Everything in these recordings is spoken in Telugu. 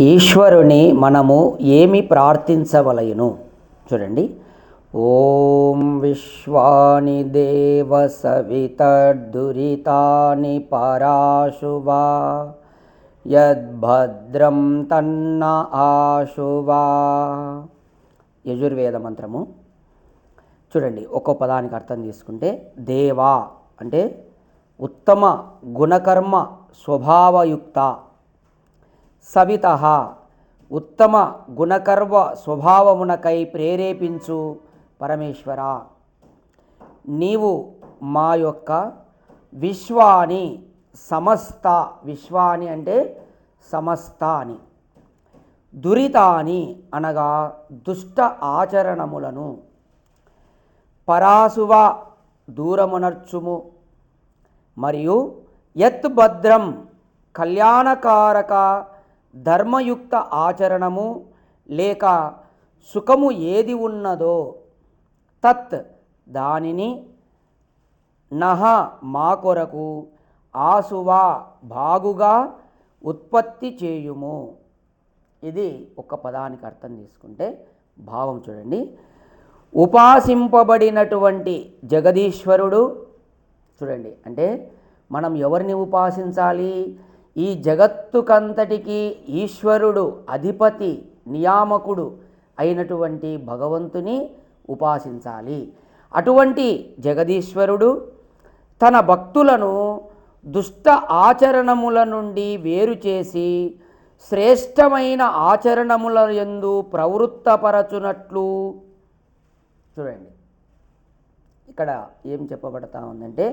ఈశ్వరుని మనము ఏమి ప్రార్థించవలయును? చూడండి. ఓం విశ్వాని దేవ సవితర్దురితాని పరాశువా యద్భద్రం తన్న ఆశువా. యజుర్వేద మంత్రము. చూడండి ఒక్కో పదానికి అర్థం తీసుకుంటే దేవా అంటే ఉత్తమ గుణకర్మ స్వభావయుక్త సవిత ఉత్తమ గుణకర్వ స్వభావమునకై ప్రేరేపించు పరమేశ్వర. నీవు మా యొక్క విశ్వాని సమస్త విశ్వాని అంటే సమస్త అని దురితాని అనగా దుష్ట ఆచరణములను. పరాసువ దూరమునర్చుము మరియు యత్ భద్రం కళ్యాణకారక ధర్మయుక్త ఆచరణము లేక సుఖము ఏది ఉన్నదో తత్ దానిని నహ మా కొరకు ఆసువా బాగుగా ఉత్పత్తి చేయుము. ఇది ఒక పదానికి అర్థం తీసుకుంటే భావం చూడండి. ఉపాసింపబడినటువంటి జగదీశ్వరుడు చూడండి అంటే మనం ఎవరిని ఉపాసించాలి? ఈ జగత్తుకంతటికి ఈశ్వరుడు అధిపతి నియామకుడు అయినటువంటి భగవంతుని ఉపాసించాలి. అటువంటి జగదీశ్వరుడు తన భక్తులను దుష్ట ఆచరణముల నుండి వేరు చేసి శ్రేష్టమైన ఆచరణముల ఎందు ప్రవృత్తపరచునట్లు చూడండి. ఇక్కడ ఏం చెప్పబడతా ఉందంటే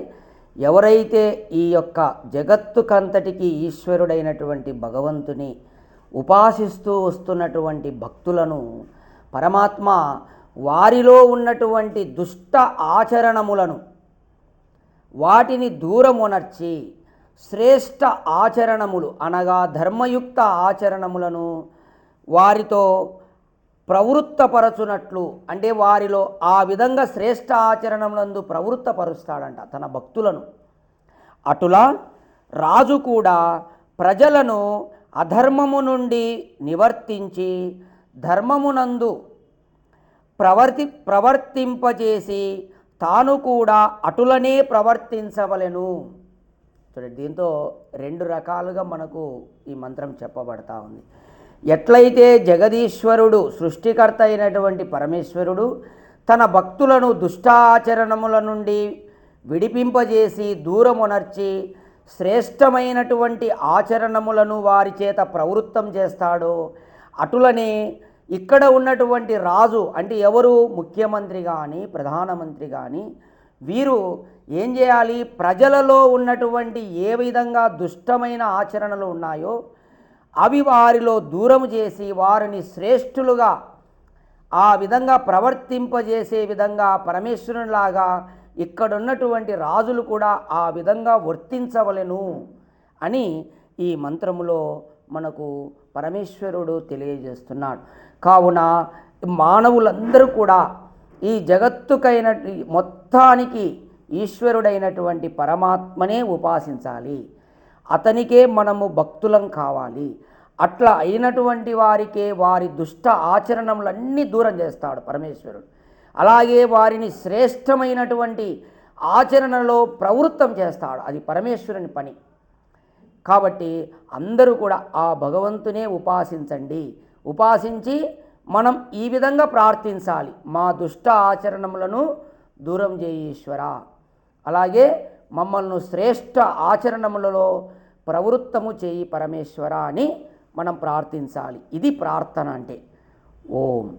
ఎవరైతే ఈ యొక్క జగత్తుకంతటికి ఈశ్వరుడైనటువంటి భగవంతుని ఉపాసిస్తూ వస్తున్నటువంటి భక్తులను పరమాత్మ వారిలో ఉన్నటువంటి దుష్ట ఆచరణములను వాటిని దూరమునర్చి శ్రేష్ట ఆచరణములు అనగా ధర్మయుక్త ఆచరణములను వారితో ప్రవృత్తపరచునట్లు అంటే వారిలో ఆ విధంగా శ్రేష్ట ఆచరణములందు ప్రవృత్తపరుస్తాడంట తన భక్తులను. అటులా రాజు కూడా ప్రజలను అధర్మము నుండి నివర్తించి ధర్మమునందు ప్రవర్తి ప్రవర్తింపజేసి తాను కూడా అటులనే ప్రవర్తించవలెను. చూడండి దీంతో రెండు రకాలుగా మనకు ఈ మంత్రం చెప్పబడతా ఉంది. ఎట్లయితే జగదీశ్వరుడు సృష్టికర్త అయినటువంటి పరమేశ్వరుడు తన భక్తులను దుష్టాచరణముల నుండి విడిపింపజేసి దూరమునర్చి శ్రేష్టమైనటువంటి ఆచరణములను వారి చేత ప్రవృత్తం చేస్తాడో అటులనే ఇక్కడ ఉన్నటువంటి రాజు అంటే ఎవరు? ముఖ్యమంత్రి కానీ ప్రధానమంత్రి కానీ వీరు ఏం చేయాలి? ప్రజలలో ఉన్నటువంటి ఏ విధంగా దుష్టమైన ఆచరణలు ఉన్నాయో అవి వారిలో దూరం చేసి వారిని శ్రేష్ఠులుగా ఆ విధంగా ప్రవర్తింపజేసే విధంగా పరమేశ్వరునిలాగా ఇక్కడున్నటువంటి రాజులు కూడా ఆ విధంగా వర్తించవలెను అని ఈ మంత్రములో మనకు పరమేశ్వరుడు తెలియజేస్తున్నాడు. కావున మానవులందరూ కూడా ఈ జగత్తుకైన మొత్తానికి ఈశ్వరుడైనటువంటి పరమాత్మనే ఉపాసించాలి. అతనికే మనము భక్తులం కావాలి. అట్లా అయినటువంటి వారికే వారి దుష్ట ఆచరణములన్నీ దూరం చేస్తాడు పరమేశ్వరుడు. అలాగే వారిని శ్రేష్టమైనటువంటి ఆచరణలో ప్రవృత్తం చేస్తాడు. అది పరమేశ్వరుని పని. కాబట్టి అందరూ కూడా ఆ భగవంతునే ఉపాసించండి. ఉపాసించి మనం ఈ విధంగా ప్రార్థించాలి. మా దుష్ట ఆచరణములను దూరం చేయి ఈశ్వర. అలాగే మమ్మల్ని శ్రేష్ట ఆచరణములలో ప్రవృత్తము చేయి పరమేశ్వర అని మనం ప్రార్థించాలి. ఇది ప్రార్థన అంటే. ఓం.